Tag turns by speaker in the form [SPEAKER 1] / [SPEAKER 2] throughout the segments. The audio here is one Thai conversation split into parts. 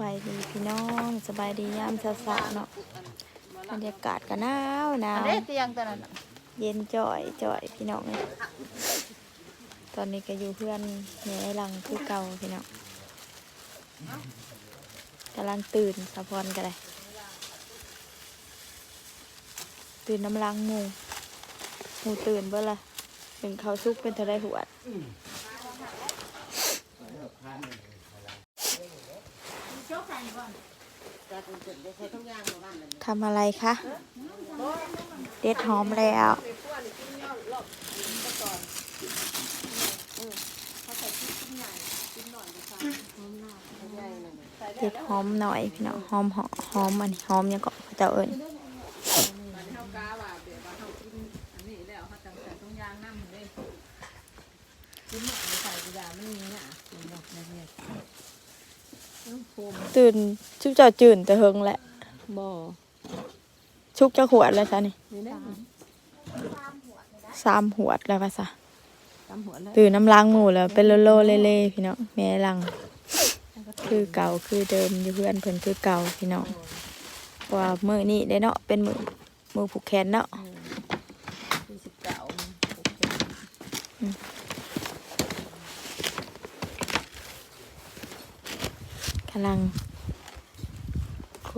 [SPEAKER 1] บายดีพี่น้องสบายดียามเช้าๆเนาะบรรยากาศก็หนาวหนาว
[SPEAKER 2] เด้เตียงตัวนั้นน่ะ
[SPEAKER 1] เย็นจ่อยจ่อยพี่น้องเลยตอนนี้ก็อยู่เพื่อนแม่ไอ้หลังคือเก่าพี่น้องกำลังตื่นสะพรกันเลยตื่นน้ำลังหมูหมูตื่นเบ่ละเป็นเขาวซุกเป็นเท่าไรหัว ทำอะไรคะ เด็ดหอมแล้วเด็ดหอมหน่อยพี่น้องหอมหอมหอมอันหอมยังก็เจ้าเอิญ
[SPEAKER 3] เฮากาว่าเดี๋ยวว่าเฮากินอันนี้แล้วเฮาจังใส่ตรงยางน้ำเด้กินหมดใส่กระดาษมันมีน่ะมันบอกแม่ ๆโคม
[SPEAKER 1] ตื่นชุบเจ้าจื่นแต่เฮงแหละ
[SPEAKER 3] บ่
[SPEAKER 1] ชุบเจ้าขวดแล้วซะนี่
[SPEAKER 3] นี่นะ
[SPEAKER 1] สามหวดแล้วภาษา
[SPEAKER 3] ตามหัวแล้ว
[SPEAKER 1] ตื่นน้ำล้างหมูแล้วเป็นโลโลเล่ๆพี่น้องแม่ลัง คือเก่าคือเดิมอยู่เพื่อนเพิ่นคือเก่าพี่น้องเพราะว่ามือนี้ได้เนาะเป็นมือมือผูกแขนเนาะ
[SPEAKER 3] สี่สิบเก้า
[SPEAKER 1] กำลังค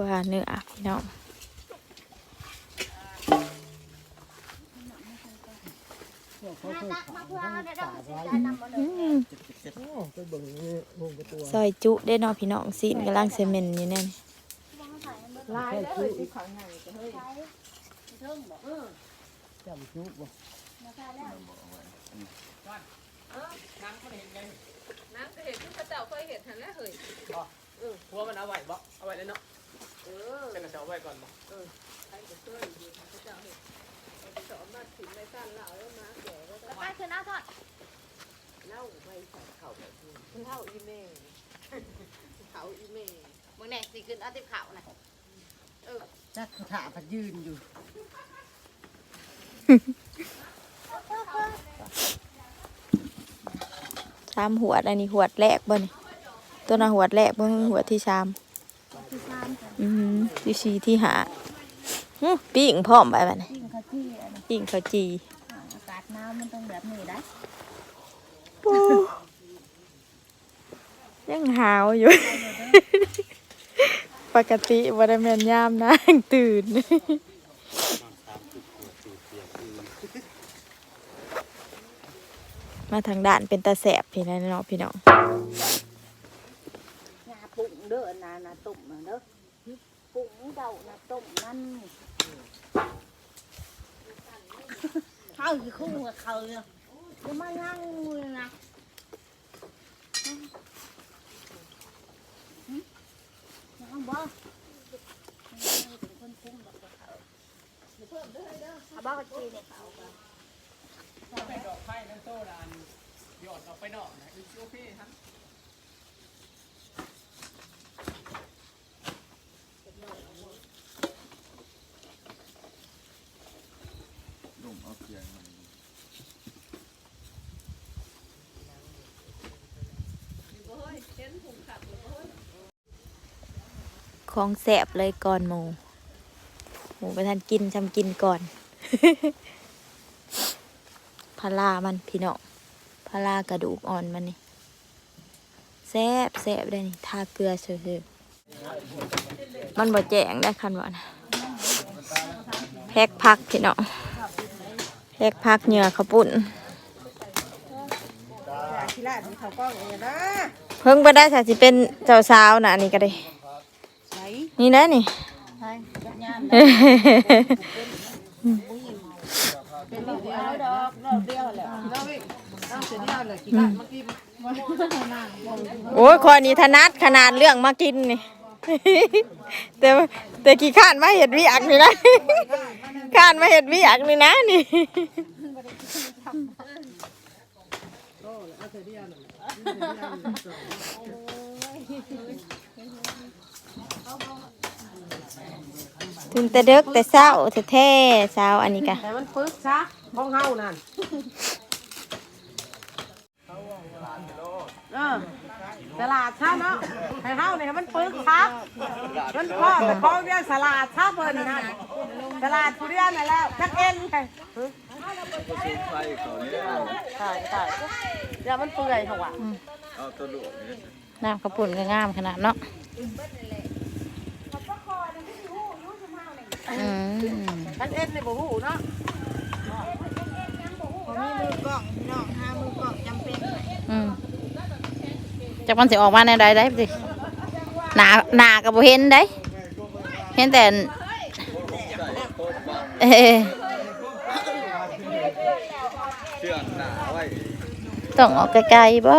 [SPEAKER 1] ว้าเนื้อพี่น้องอืมซอยจุได้เนาะพี่น้องซีนกำลังเซเมนต์อยู่เนี่ย
[SPEAKER 3] ลายเลยที่ข้างในก็เฮ้ยน้ำก็เห็นที่พระเจ้าเคยเห็นหันแล้วเฮ้ย
[SPEAKER 4] หัวมันเอาไว้บ่เอาไว้เลยเนาะ
[SPEAKER 3] เออ
[SPEAKER 4] เป็นกระเช้าไว้ก่อนบ่
[SPEAKER 3] ใครจะเคยอยู่พระเจ้าเห็นสอนมาถึงในสั้นเหล่าแล้วมาแก่แล้วก็
[SPEAKER 2] ไปคือหน้าทอด
[SPEAKER 3] เล่าไปใส่เข่าแบบนี้เล่าอีเมลเขาอีเมล
[SPEAKER 2] มึงแน่สิขึ้นเอาติบเขาน่ะ
[SPEAKER 5] จักเขาถาพัดยืนอยู่
[SPEAKER 1] สามหวดอันนี้หวดแรกบ่นี่ตัวน่ะหวดแรกบ่คือหวดที่สาม อือหือที่สี่ที่หาอื้อปิ้งพร้อมไปบัดนี้
[SPEAKER 2] ยิ่งเขาที่อันนั้น
[SPEAKER 1] ปิ้งข้าวจี
[SPEAKER 2] อากาศหนาวมันต้องแบบนี้ได้
[SPEAKER 1] โอ้ยังหาวอยู่ ปกติบ่ได้แม่นยามนางตื่น มาทางด้านเป็นตาแสบพี่น้องเนาะพี่น้อง
[SPEAKER 2] งาปุ่งเด้อนานาตุ่มน่ะเด้อ ปุ่งเดานาตุ่มนั่นเขาอยู่คู่กับเขาเลยจะมานั่งมือนะนั่งบ่คนคุ้มแบบเขาเอาบ้าจีเนี่ยเขา
[SPEAKER 4] ไปดอกไผ่นั่นโซ่ดานหยอดออกไปดอกนะอีกโอเคค
[SPEAKER 1] ของแสบเลยก่อนหมู หมูไปทันกินจำกินก่อนพารามันพี่น้องพารากระดูกอ่อนมันนี่แซบแซบได้นี่ทาเกลือเฉยๆมันบ่แจงได้คันว่านะแพ็กพักพี่น้องแพ็กพักเหงื่อข้าวปุ้น
[SPEAKER 5] ที่ร้านเพิ่
[SPEAKER 1] งไปได้สาสิเป็นเจ้าสาวนะอันนี่ก็ได้ นี่นะนี่
[SPEAKER 2] ใช่ยัดยาม
[SPEAKER 5] เป็นเดียวดอกดอกเดียวแหละเราอีกเราเสร็จแล้วเลยกี่บาทเมื่อกี้
[SPEAKER 1] โอ้ยคอยนี่ถนัดขนาดเรื่องมากินนี่ แต่ว่าแต่กี่ข้านมาเห็ดวิอักนี่นะข้านมาเห็ดวิอักนี่นะนี่ ถึงแต่เด็กแต่เศร้าแท้ๆเศร้าอันนี้กะ
[SPEAKER 5] แต่มันปึกซะของเฮานั่นเออสลาดซะเนาะให้เฮาเนี่ยมันปึกครับมันพ่อแต่พ่อเรียกสลาดซะเพิ่นนะสลาดผู้เรียนนั่นแล้วจักเอ็นไปใช่ใช่เดี๋ยวมันเปื่อยเขาว่ะ
[SPEAKER 6] น้ำกระปุ่นก็งามขนาดเนาะ อืม
[SPEAKER 5] มันเอ็นในบ่หูเนาะ
[SPEAKER 6] อืมจากมันสิออกมาในใดได้สิหนาหนากับเห็นได้ เห็นแต่เออ
[SPEAKER 7] เชื่องหนาไว้
[SPEAKER 6] ต้องออกไกลๆบ่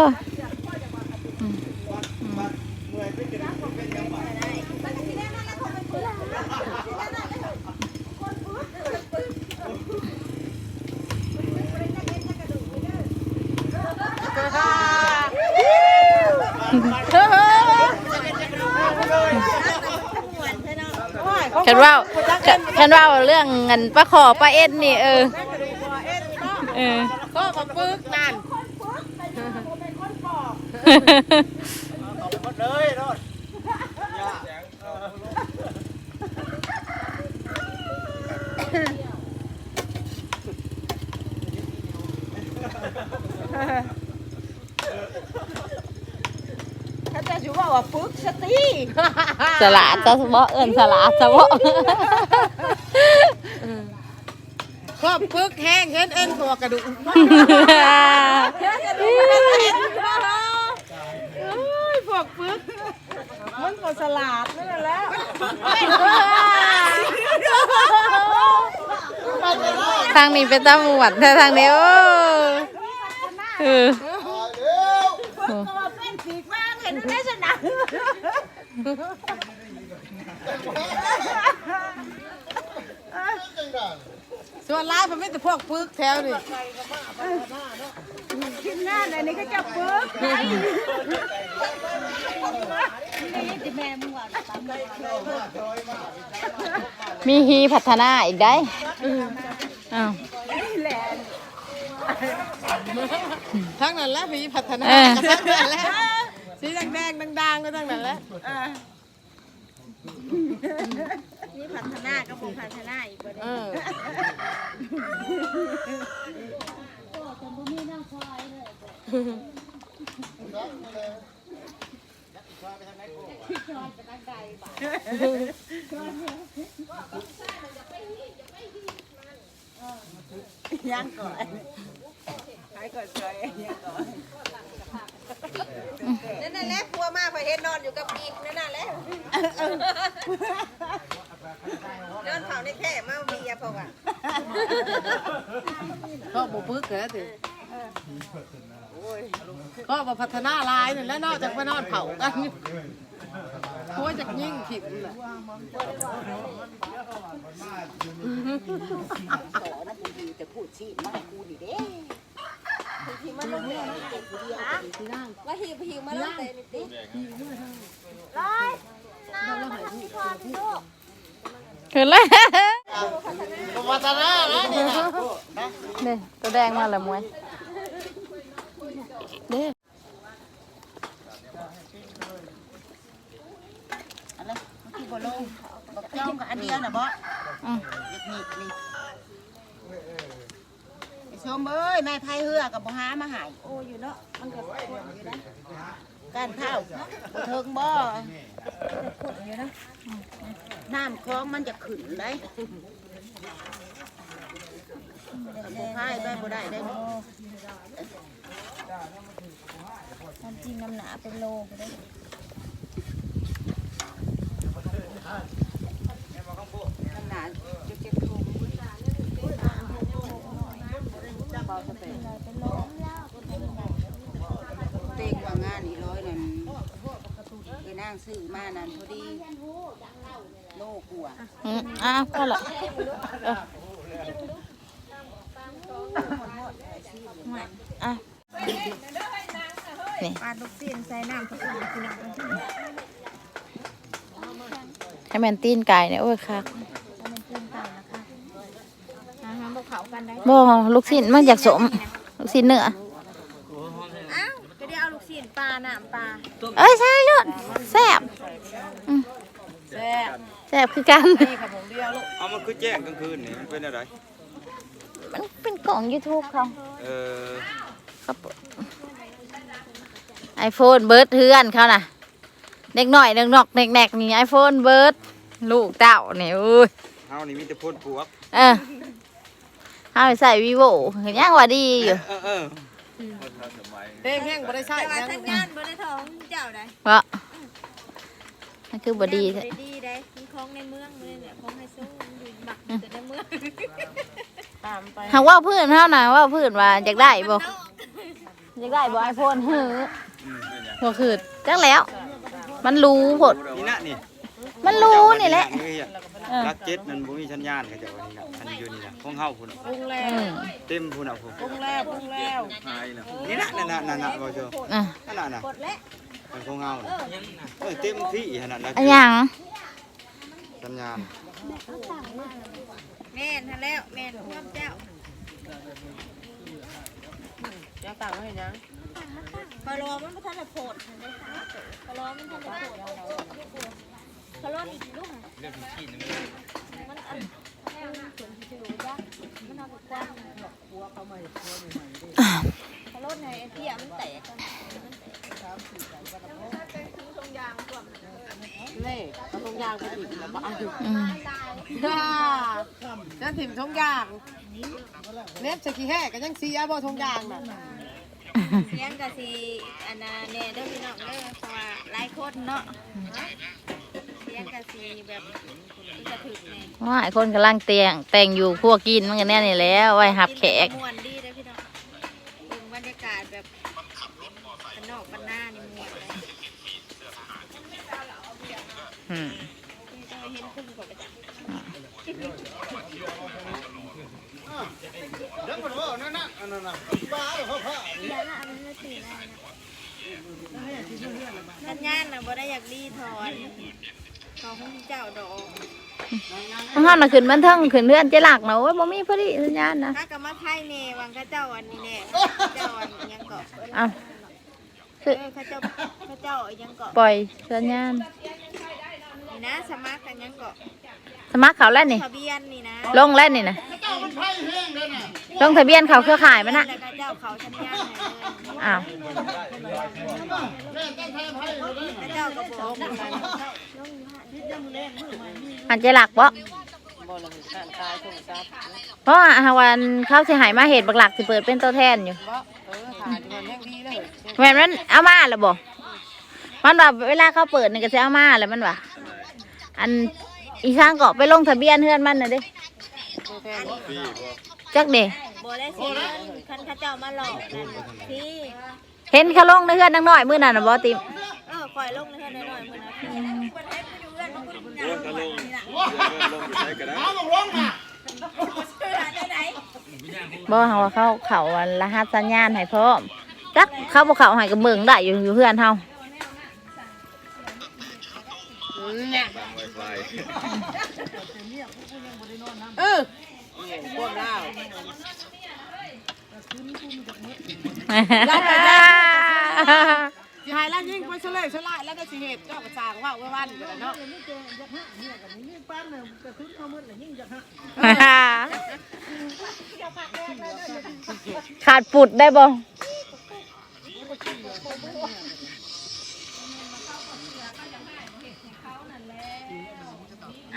[SPEAKER 6] ฉันว่าฉันว่าเรื่องเงินป้าขอป้าเอ็นนี่เออเออ
[SPEAKER 5] ก็มาปึกนั่น
[SPEAKER 7] เลยรถ
[SPEAKER 2] ถ้าจะอยู่ ว่าว่าปึ๊กสติ
[SPEAKER 6] สลัดจะบ่เอิ้นสลัดจะบ่
[SPEAKER 5] ก็ปึกแห้งเห็นเอ็นตัวกระดูกพวกปึกมันก็สลาดนั่นแหละ
[SPEAKER 6] ทางนี้เป็นตำรวจแต่ทางนี้โอ้เอ
[SPEAKER 2] ป็นสีฟ้าเห็นได้ชนะ
[SPEAKER 5] ส่วนร้ายมันไม่แต่พวกปึกแถวนี่
[SPEAKER 2] ขึ้นหน้าไหนนี่ก็จะปึ๊กนี่แม่มึงว่าตามเลย
[SPEAKER 6] มีฮีพัฒนาอีกได้อ้าว
[SPEAKER 5] ทั้งนั้นแหละมีพัฒนา
[SPEAKER 6] เออ
[SPEAKER 5] กันทั้งนั้นแหละสีแดงๆดังๆก็ทั้งนั้นแหละ
[SPEAKER 2] นี่พัฒนาก็บอกพัฒนาอีกประเด็
[SPEAKER 5] เอนอ
[SPEAKER 2] ยังก่อนใครก่อ นั่น
[SPEAKER 5] นั่นแหละพัวมากพอเห็นนอนอยู่กับปีกนั่นแหละนอนเผาในแค่มามีอะพอกอะก็บ่ปึกเหรอติก็มาพัฒนาลายนี่แหล้วนอกจากไปนอนเผากันพัวจากยิ่งผิดแหละ
[SPEAKER 8] ว่าหิวหิวมาแล้วแต่นี่ติ
[SPEAKER 6] ขึ้นเลย
[SPEAKER 7] พัฒนาแล้วนี่นะ
[SPEAKER 6] นี่ตัวแดงมาแล้วมวยเด้
[SPEAKER 2] อะไรที่บ่ลงบอกจ้องกับอันเดียวน่ะบ่
[SPEAKER 6] อืม
[SPEAKER 2] นี่นี่ไอ้ ชมเอ้ยแม่ไทยเฮือกับบ่หามาหายโอ้อยู่เนาะมันก็คนอยู่นะการข้าวบ่เทิงบ่คนอยู่นะน้ำคลองมันจะขึ้นได้บ่พายไปบ่ได้ได้มันจริงน้ำหนาเป็นโลก็ได้เต็งว่างานอีร้อยนั่นไปนั่งซื้อมานั่นพอดีโลกลัวา
[SPEAKER 6] อืมอ้าวพอละเอออะนี่
[SPEAKER 2] ปลาลูกเสียนใส่น้ำผสมกินน้ำ
[SPEAKER 6] ให้แมนตีนไก่เนี่ยโอ้ยคัก
[SPEAKER 2] อาหาร บอกเขากันได้
[SPEAKER 6] บ่ลูกชิ้นมันอยากสม ลูกชิ้นเนื้อ
[SPEAKER 2] อ้าวก็ได้เอาลูกเสียนปลาน้ำปลา
[SPEAKER 9] ตัว
[SPEAKER 6] เอ้ยใช่ลูกแซ่บ
[SPEAKER 5] แซ่บ
[SPEAKER 6] แซ่บคือกัน
[SPEAKER 5] นี่ขนมเดียวลูก
[SPEAKER 10] เอามันคือแจ้งกลางคืนนี่มันเป็นอะไร
[SPEAKER 6] มันเป็นกล่อง YouTube เขา
[SPEAKER 10] เออ
[SPEAKER 6] เขาไอโฟนเบิร์ดเทือนเขาน่ะเด็กหน่อยเด็กนอกเด็กแนกนี่ไอโฟนเบิร์ดลูกเต้าเนี่ยอุ้ย
[SPEAKER 10] เฮานี่มีแต่พ่นปวก
[SPEAKER 6] เออ เอาไปใส่วีโวเห็นยังว่าดีอยู่
[SPEAKER 10] เออเออ
[SPEAKER 5] เต้งแห้งบ่ได้ใช้
[SPEAKER 2] แต่ว่า
[SPEAKER 5] ยัง
[SPEAKER 2] สัญญาณบ่ได้ท้องเจ้าได้
[SPEAKER 6] เพราะนั่นคือบดีแท้
[SPEAKER 2] ได้ดีได้มันของในเมืองมื้อเนี่ยของไฮโซมันอยู่บักแต่ในเมือง
[SPEAKER 5] ตามไป
[SPEAKER 6] หากว่าเพื่อนเท่านะว่าเพื่อนว่าอยากได้บ่อยากได้บ่ไอโฟนหื้อบ่คือจักแล้ว มันรู้ผด
[SPEAKER 10] นี่นะนี่
[SPEAKER 6] มันรู้นี่แหละ
[SPEAKER 10] รักเจ็ดนั่นบ่มีสัญญาณเขาเจ้าว่านี่นะอันอยู่นี่นะของเฮาพุ่นน่ะ
[SPEAKER 5] ปรุงแล้
[SPEAKER 6] อื
[SPEAKER 5] ว
[SPEAKER 6] ม
[SPEAKER 10] เต็มพุ่นน่ะพุ่น
[SPEAKER 5] ปรุงแล้วปรุงแล้ว
[SPEAKER 10] หายน่ะนี่นะนั่นน่ะนั่นน่ะบ่เจ้า
[SPEAKER 6] อะ
[SPEAKER 10] นั่นน่ะน่ะเป็นของเฮาน่ะเออเต็มที่ขนาดนั้น
[SPEAKER 6] อันหยัง
[SPEAKER 10] สัญญาณ
[SPEAKER 2] แม่นหั่นแล้วแม่นความเจ้า
[SPEAKER 5] ยังต่างไม่เห็นยัง
[SPEAKER 2] พอรอมันบ่ทันได้โพดหั่นเด้พอรอมันทันได้โพดพอรออีกลูกหั่นมันอันมันเอากว้างหัวเขามาพอรอในไอ้เตี้ยมันแตกกัน
[SPEAKER 5] เล่เอาทงยางไปอีกแล้วบ้า
[SPEAKER 6] อืม
[SPEAKER 5] นั่นถิ่มทงยางเน็บจะขี้แห่กันยังซีอาบ่ทงยางน่ะ
[SPEAKER 2] เสียงก็สิอันน่ะแน่เด้อพี่น้องเด้อเพราะว่าหลายคนเนาะ สียงก็สิแบบคือกระถึกแน่
[SPEAKER 6] ว่าไอ้คนกำลังแต่งแต่งอยู่พวกกินมันก็แน่นี่แหล้วไว้หับแขก
[SPEAKER 2] ม่วนดีเด้อพี่น้องเบิ่งบรรยากาศแบบบ้านนอกบ้านหน้านี่ม่วนเลย
[SPEAKER 6] อืม
[SPEAKER 2] นี่ก็เห็นคุ้มกว่าประจำ
[SPEAKER 10] ดังบ่ว่านั่นน่ะอันนั้นน่ะบ้าเหรอพ่อ
[SPEAKER 2] อย่าละอันนั้นละสินะสัญญาณน่ะบ่ได้อยากดีถอน เขาคงเจ้าดอก
[SPEAKER 6] มันห้ามน่ะขึ้นมันเทิงขึ้นเพื่อนเจลักนะโอ้ยบ่มีพอดีสัญญาณนะ
[SPEAKER 2] ถ้ากะมาไทยแน่วังเขาเจ้าอันนี้แน่เจ้าอันอิหยังเกาะ
[SPEAKER 6] เอา
[SPEAKER 2] เออเขาเจ้าเขาเจ้าอิหยังเกาะ
[SPEAKER 6] ปล่อยสัญญาณ
[SPEAKER 2] นี่นะสมัครกันยังเกาะ
[SPEAKER 6] สมัครเขาแล้วนี่
[SPEAKER 2] ทะเบียนนี่นะ
[SPEAKER 6] ลงแล้วนี่นะลงทะเบียนเขาเครือข่ายมันนะ
[SPEAKER 2] แล้วก็เจ้าเขาสัญญาณให้เลย
[SPEAKER 6] อ้าว
[SPEAKER 2] แล้วเจ้าก็บอก กัน
[SPEAKER 6] อันเจลักบ่
[SPEAKER 5] บ่ละมีการตายทงซับ
[SPEAKER 6] เพราะว่าหาวันเขาสิใหายมาเหตุบักหลักสิเปิดเป็นตัวแทนอยู่
[SPEAKER 5] บ่เออถ่ายอยู่มันแห้งดีเลย
[SPEAKER 6] แม่นมันเอามาแล้วบ่มันว่าเวลาเขาเปิดนี่ก็สิเอามาแล้วมันว่าอันอีสร้างเกาะไปลงทะเบียนเฮือนมันน่ะเด้
[SPEAKER 5] ตัวแทน
[SPEAKER 6] จักเด้
[SPEAKER 2] บได้สิเงินคันเขาเจ้ามาหลอกนั่นพี่
[SPEAKER 6] เห็นเขาลงในเฮือนนังน้อยมื้อนั้นน่ะบ่ติม
[SPEAKER 2] เออคอยลงในเฮือนหน่อยๆมื้อนะคน ให้ไปอยู่เฮือนมันก็ยาว
[SPEAKER 10] ก็ลง
[SPEAKER 2] นี่ล่ะ
[SPEAKER 10] ลงอยู่ใช้ก็ได้
[SPEAKER 2] ได้ไหน
[SPEAKER 6] บ่เฮาว่าเขาเขาอันรหัสสัญญาณให้พร้อมจักเขาบ่เข้าให้ก็เบิ่งได้อยู่อยู่เฮือนเฮา
[SPEAKER 5] เนี่ย
[SPEAKER 10] ไวไฟ
[SPEAKER 5] เออพวกเราสิ หายแล้วยิ่งไปเฉลยเฉลายแล้วก็สิเหตุเจ้ากระจางว่าไว้วันกันเนาะ
[SPEAKER 6] ขาดปุดได้บ่
[SPEAKER 2] อ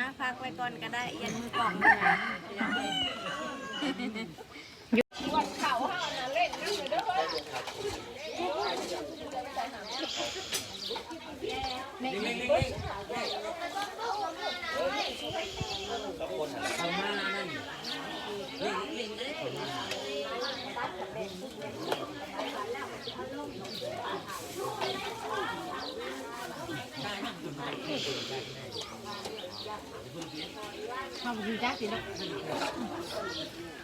[SPEAKER 2] ะพักไว้ก่อนก็ได้ยันมือกล่องนี่นะ
[SPEAKER 5] จ้าสิเนาะ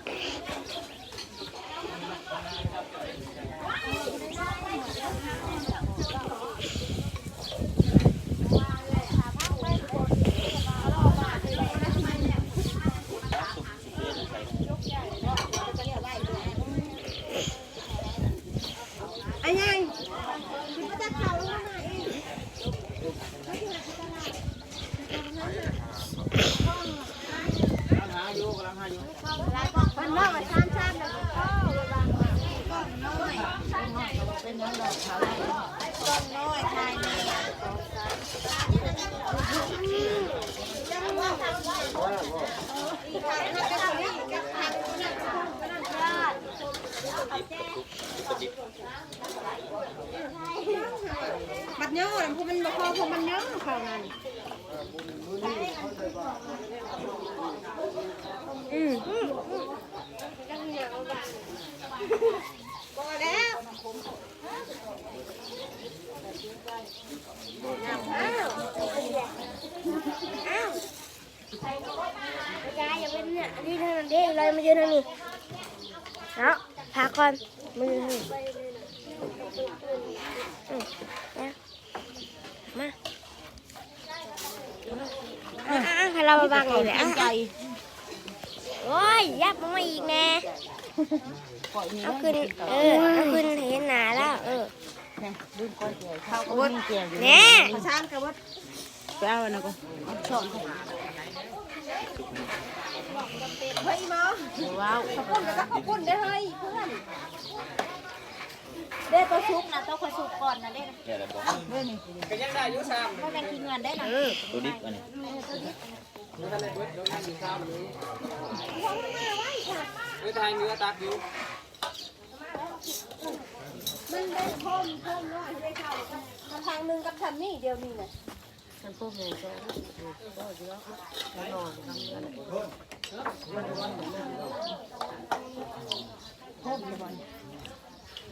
[SPEAKER 2] ไอ้ยังคิดว่าจะเขาลงมาอีก
[SPEAKER 3] บ่พอพวกมันเนาะขานั่น
[SPEAKER 11] ยายอย่าเป็นเนี่ยอันนี้เท่านั้นเด้เรามายืนทางนี้เนาะพาก่อนมือทางนี้อืมเนี่ยมา อะอะอะให้เรามาบังอีกแหละอะอะโอ้ยยับมาอีกแน่เอาขึ้นเออเอาขึ้นให้เห็นหนาแล้ว เออ
[SPEAKER 2] เขาก็บ่มีเกียร์อยู่
[SPEAKER 11] แน่
[SPEAKER 2] ประชานก็บ่ไปเอาอันนั้นก็ช้อนเฮ้ยหมอว้าว
[SPEAKER 11] ขอบคุณแล้วก็ขอบคุณได้อเฮ้ยเพื่อน เด้ตัวชุกนะตัวคอยชุกก่อนนะเด้
[SPEAKER 10] เนี่ยแหละบอก
[SPEAKER 4] ก็ยังได้อยู่ซ้
[SPEAKER 11] เพราะแม่กินเงินได้นะ
[SPEAKER 10] ตัวดิบอันนี้ำ
[SPEAKER 4] นั่นแหละเบิดเดี๋ยวนั่งอยู่ซ้ำนี้เฮ้ยทายเนื้อตักอยู่
[SPEAKER 11] มันได้พมพมน้อยได้เข้ามาทางหนึงกับทางนี้เดียวนี่น่ะ
[SPEAKER 3] ทอ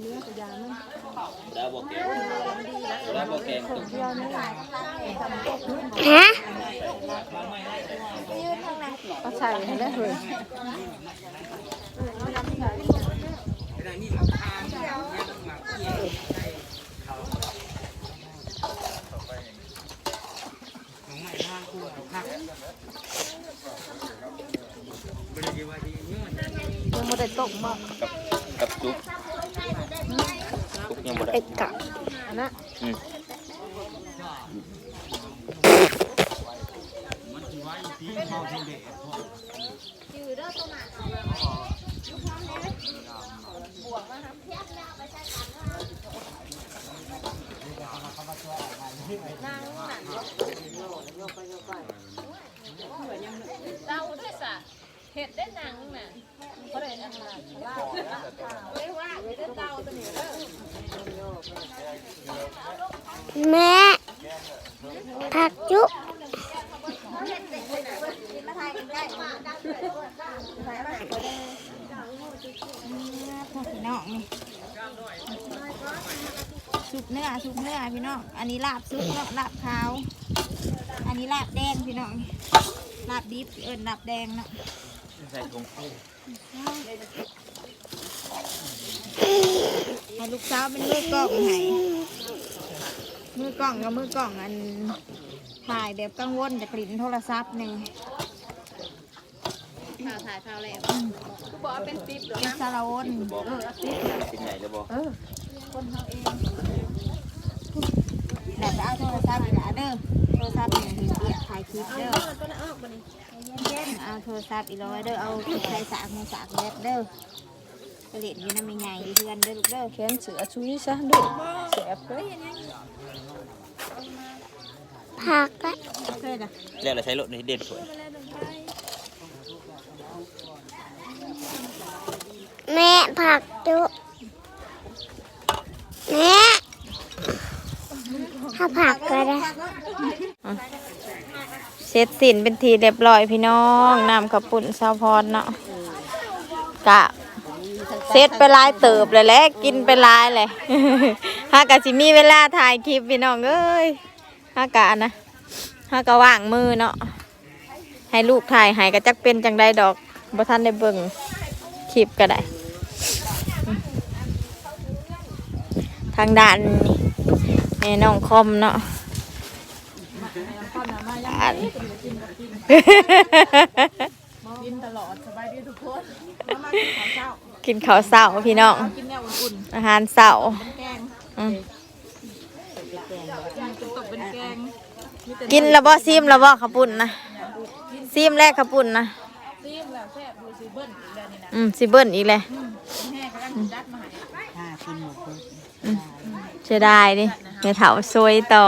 [SPEAKER 3] เนื้อกระยามัน
[SPEAKER 10] ได้บอกแกงได้บอกแกงตุ่ม
[SPEAKER 11] ฮะ
[SPEAKER 3] ก็ใส่ให้ได้เลยยังไม่ได้ตกบ่
[SPEAKER 10] กับซุปซุป ยังบ่ได้
[SPEAKER 11] เอ็ดกะ
[SPEAKER 3] อันนั้น
[SPEAKER 10] อืม
[SPEAKER 3] เต้าด้วยสะเห็ดได้หนังน่ะเพราะได้อันนั้นลาบเว้ยว่าเว้ยได้เต้าตัวนี้เด้อ
[SPEAKER 11] แม่ผักจุ๊บ
[SPEAKER 1] พี่น้องนี่สุกเนื้อสุกเนื้อพี่น้อง อันนี้ลาบสุกเนาะลาบขาว อันนี้ลาบแดงพี่น้องลาบดิบเอิญลาบแดงเนาะ
[SPEAKER 10] ใส่ถุง
[SPEAKER 1] ให้ลูกสาวเป็นมือกล้องให้มือกล้องกับมือกล้องอันถ่ายแบบกังวลจากกลิ่นโทรศัพท์นี่
[SPEAKER 3] ข่าวถ่ายข่าวแล้วกูบอกว่าเป็นติ๊บเหรอ
[SPEAKER 1] เป็นสารวน
[SPEAKER 10] บอกเป็นไหนแล้วบอก
[SPEAKER 1] แต่จะเอาโทรศัพท์อีกแล้วเด้อโทรศัพท์นี่ถือเปียกถ่ายคลิปเด้อเอาโทรศัพท์อีกร้อยเด้อเอาใส่สากมือสากแบบเด้อไปเล่นอยู่น้ำไม่ไงอยู่เพื่อนเด้อลูกเด้อ
[SPEAKER 3] แขนเสือชุยซะดูแสบเลย
[SPEAKER 11] ผักละ
[SPEAKER 1] เคยนะ
[SPEAKER 10] แล้วเราใช้รถในเด่นสวย
[SPEAKER 11] แม่ผักจุ๊บแม่ ถ้าผักก็ได้
[SPEAKER 1] เสร็จสินเป็นทีเรียบร้อยพี่น้องนำข้าวปุ่นซาวพรเนาะกะเสร็จไปลายเติบเลยแหละกินไปลายเลยฮากะสิมีเวลาถ่ายคลิปพี่น้องเอ้ยฮากะนะฮากะว่างมือเนาะให้ลูกถ่ายให้กะจักเป็นจังได้ดอกบ่ทันได้เบิ่งคลิปก็ได้ ทางด้าน แม่น้องคอมเนาะอัน
[SPEAKER 3] กินตลอดสบายดีทุกคน
[SPEAKER 1] กินข้าวเสาพี่น้อง
[SPEAKER 3] กินแนวอุ่น
[SPEAKER 1] อาหารเสา
[SPEAKER 3] ๆแกง
[SPEAKER 1] อืม
[SPEAKER 3] เป็นโต
[SPEAKER 1] กินแล้วบ่ซิมแล้วบ่ข้าวปุ้นนะซิมแรกข้าวปุ้นนะ
[SPEAKER 3] ซีมแล้วแซ่บดูสิเบิ้ลอีกแล้วนี่นะ
[SPEAKER 1] อืมสิเบิ้ลอีกเลย
[SPEAKER 3] แม่กำลังจัดมาให้
[SPEAKER 2] ถ้ากินหมดเลย
[SPEAKER 1] เสียดายดิ แม่เถาซวยต่อ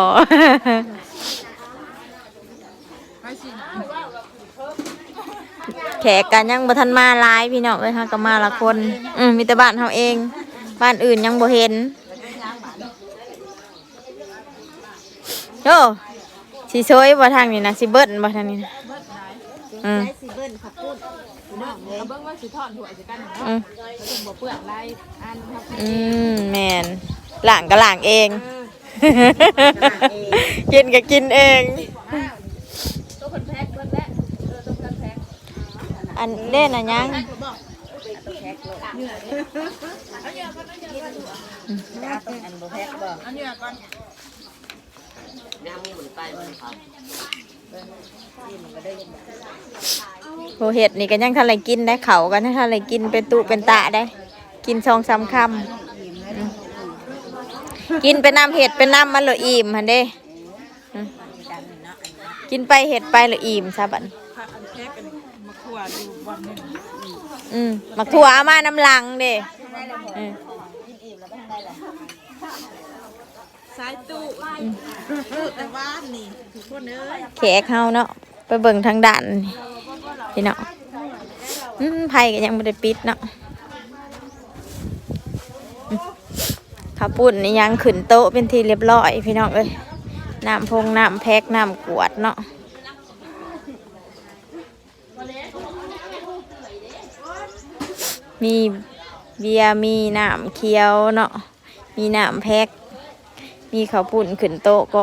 [SPEAKER 3] ไปสินะ
[SPEAKER 1] แขกกันยังบ่ทันมาหลายพี่น้องเอ้ยฮะก็มาละคน อืมมีแต่บ้านเฮาเอง บ้านอื่นยังบ่เห็นโอ้สิซวยบ่ทางนี้นะสิเบิ้ลบ่ทางนี้นะอืม
[SPEAKER 2] สิเบิ้ลขับปุ้นน้องเลย
[SPEAKER 3] เอาเบิ้งว่าสิทอดถั่วสิกันเนาะ
[SPEAKER 1] อืม
[SPEAKER 3] เขาถึงบ่เปลือกลายอันครับ
[SPEAKER 1] อืมแม่นล้างก็ล้างเอง กินก็กินเอง
[SPEAKER 3] ตันเล้วเออตัวคน
[SPEAKER 1] อันเล่นอะยัง
[SPEAKER 2] อันบ่แพ็คบ่
[SPEAKER 3] อันเนี้ยก่อน
[SPEAKER 1] โหเห็ดนี่ก็ยังทันไรกินได้เขากันยังทันไรกินเป็นตุเป็นตะได้ กินซองซ้ำคำ กินเป็นน้ำเห็ดเป็นน้ำมันเหลืออิ่มหันเด้อืมกินไปเห็ดไปเหลืออิ่มซะบัด
[SPEAKER 3] ผักอันแพ็คเป็นมะขวดอยู่วันหนึ่ง
[SPEAKER 1] อืมมักถั่วเอามาน้ำลังเด้อืม
[SPEAKER 3] สายตู้ตู้แต่ว่านนี่ทุกคนเอ้ย
[SPEAKER 1] แขกเฮาเนาะไปเบิ่งทางด่านนี่พี่เนาะอืมไผ่ก็ยังไม่ได้ปิดเนาะอืม ข้าวปุ้นนี่ยังขึ้นโต๊ะเป็นทีเรียบร้อยพี่น้องเอ้ยน้ำพงน้ำแพ็กน้ำกวดเนาะมีเบียร์มีน้ำเคี้ยวเนาะมีน้ำแพ็กมีข้าวปุ้นขึ้นโต๊ะก็